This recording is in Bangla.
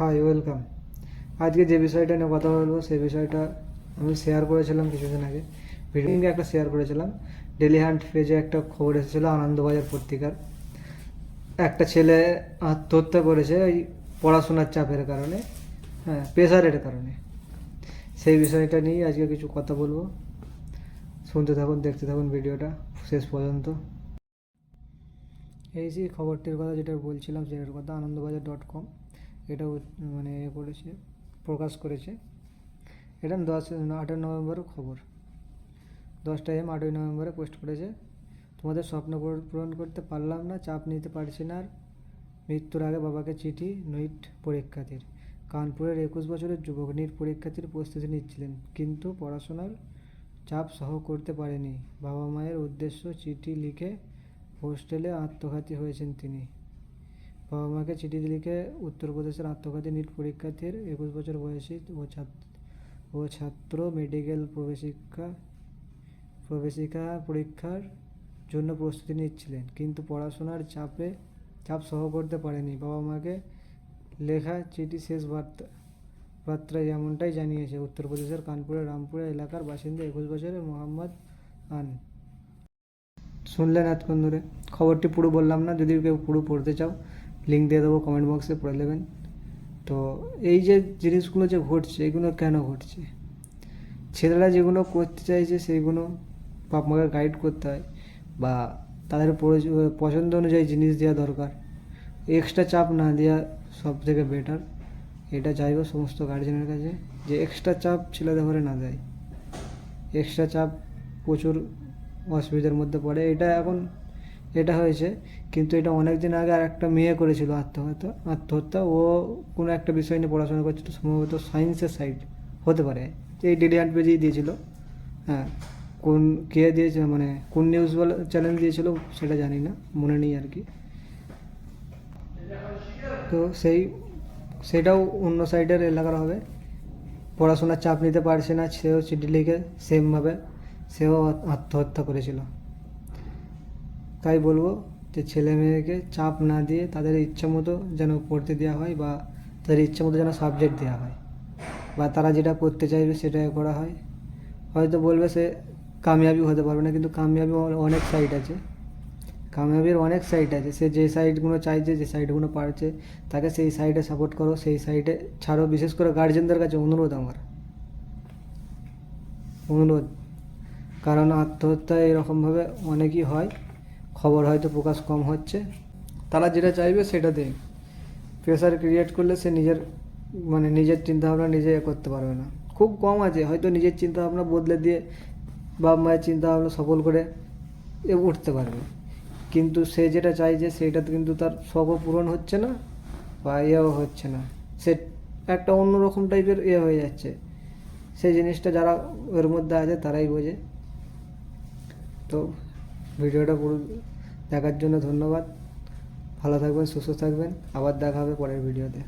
হাই ওয়েলকাম আজকে যে বিষয়টা নিয়ে কথা বলব, সেই বিষয়টা আমি শেয়ার করেছিলাম কিছুদিন আগে। ভিডিও একটা শেয়ার করেছিলাম। ডেলি হান্ট পেজে একটা খবর এসেছিল, আনন্দবাজার পত্রিকার। একটা ছেলে আত্মহত্যা করেছে ওই পড়াশোনার চাপের কারণে হ্যাঁ প্রেশারের কারণে। সেই বিষয়টা নিয়ে আজকে কিছু কথা বলব। শুনতে থাকুন, দেখতে থাকুন ভিডিওটা শেষ পর্যন্ত। এই যে খবরটির কথা যেটা বলছিলাম, সেটার কথা আনন্দবাজার ডট কম এটা মানে এ করেছে, প্রকাশ করেছে। এটা দশ, আঠেরো নভেম্বরের খবর। দশটা এম, আটই নভেম্বরে পোস্ট করেছে। তোমাদের স্বপ্ন পূরণ- করতে পারলাম না, চাপ নিতে পারছি না আর মৃত্যুর আগে বাবাকে চিঠি নইট পরীক্ষার্থীর কানপুরের একুশ বছরের যুবক নিট পরীক্ষার্থীর প্রস্তুতি নিচ্ছিলেন, কিন্তু পড়াশোনার চাপ সহ করতে পারেনি। বাবা মায়ের উদ্দেশ্য চিঠি লিখে হোস্টেলে আত্মঘাতী হয়েছেন তিনি। বাবা মাকে চিঠি লিখে উত্তরপ্রদেশের আত্মঘাতী নিট পরীক্ষার্থীর একুশ বছর বয়সী ও ছাত্র ও ছাত্র মেডিকেল প্রবেশিকা প্রবেশিকা পরীক্ষার জন্য প্রস্তুতি নিচ্ছিলেন। কিন্তু পড়াশোনার চাপে, চাপ সহ করতে পারেনি। বাবা মাকে লেখা চিঠি শেষ বার্তা, বার্তায় এমনটাই জানিয়েছে উত্তরপ্রদেশের কানপুরের রামপুরা এলাকার বাসিন্দা একুশ বছরের মোহাম্মদ আন। শুনলেন এতক্ষণ ধরে। খবরটি পুরো বললাম না, যদি কেউ পুরো পড়তে চাও লিঙ্ক দিয়ে দেবো কমেন্ট বক্সে পড়ে নেবেন। তো এই যে জিনিসগুলো যে ঘটছে, এগুলো কেন ঘটছে? ছেলেরা যেগুলো করতে চাইছে সেইগুলো বাপ মাকে গাইড করতে হয় বা তাদের পছন্দ অনুযায়ী জিনিস দেওয়া দরকার। এক্সট্রা চাপ না দেওয়া সব থেকে বেটার এটা চাইব সমস্ত গার্জেনের কাছে যে এক্সট্রা চাপ ছেলেদের ঘরে না দেয়। এক্সট্রা চাপ প্রচুর অসুবিধার মধ্যে পড়ে। এটা এখন এটা হয়েছে, কিন্তু এটা অনেক দিন আগে আর একটা মেয়ে করেছিল আত্মহত্যা আত্মহত্যা। ও কোনো একটা বিষয় নিয়ে পড়াশোনা করছিল, সম্ভবত সায়েন্সের সাইড হতে পারে। এই ডেলিহান্ট পেজেই দিয়েছিল। হ্যাঁ কোন, কে দিয়েছিল মানে কোন নিউজ বলে চ্যানেল দিয়েছিল, সেটা জানি না, মনে নেই আর কি। তো সেই, সেটাও অন্য সাইডের এলাকার হবে। পড়াশোনার চাপ নিতে পারছে না, সেও চিঠি লিখে সেমভাবে সেও আত্মহত্যা করেছিল। তাই বলব যে ছেলে মেয়েকে চাপ না দিয়ে তাদের ইচ্ছা মতো যেন পড়তে দেওয়া হয় বা তাদের ইচ্ছা মতো যেন সাবজেক্ট দেওয়া হয় বা তারা যেটা করতে চাইবে সেটাই করা হয়। হয়তো বলবে সে কামিয়াবি হতে পারবে না, কিন্তু কামিয়াবি অনেক সাইড আছে। কামিয়াবির অনেক সাইড আছে। সে যে সাইডগুলো চাইছে, যে সাইডগুলো পারছে, তাকে সেই সাইডে সাপোর্ট করো, সেই সাইডে ছাড়ো। বিশেষ করে গার্জেনদের কাছে অনুরোধ আমার। অনুরোধ। কারণ আত্মহত্যা এরকমভাবে অনেকই হয়। খবর হয়তো প্রকাশ কম হচ্ছে। তারা যেটা চাইবে সেটা দেয়। প্রেশার ক্রিয়েট করলে সে নিজের মানে নিজের চিন্তাভাবনা নিজে করতে পারবে না। খুব কম আছে, হয়তো নিজের চিন্তাভাবনা বদলে দিয়ে বাবা মায়ের চিন্তাভাবনা সফল করে এ উঠতে পারবে। কিন্তু সে যেটা চাইছে সেটা কিন্তু তার শখও পূরণ হচ্ছে না বা ইয়েও হচ্ছে না। সে একটা অন্যরকম টাইপের ইয়ে হয়ে যাচ্ছে। সেই জিনিসটা যারা ওর মধ্যে আছে তারাই বোঝে। তো ভিডিওটা পুরো দেখার জন্য ধন্যবাদ। ভালো থাকবেন সুস্থ থাকবেন। আবার দেখা হবে পরের ভিডিওতে।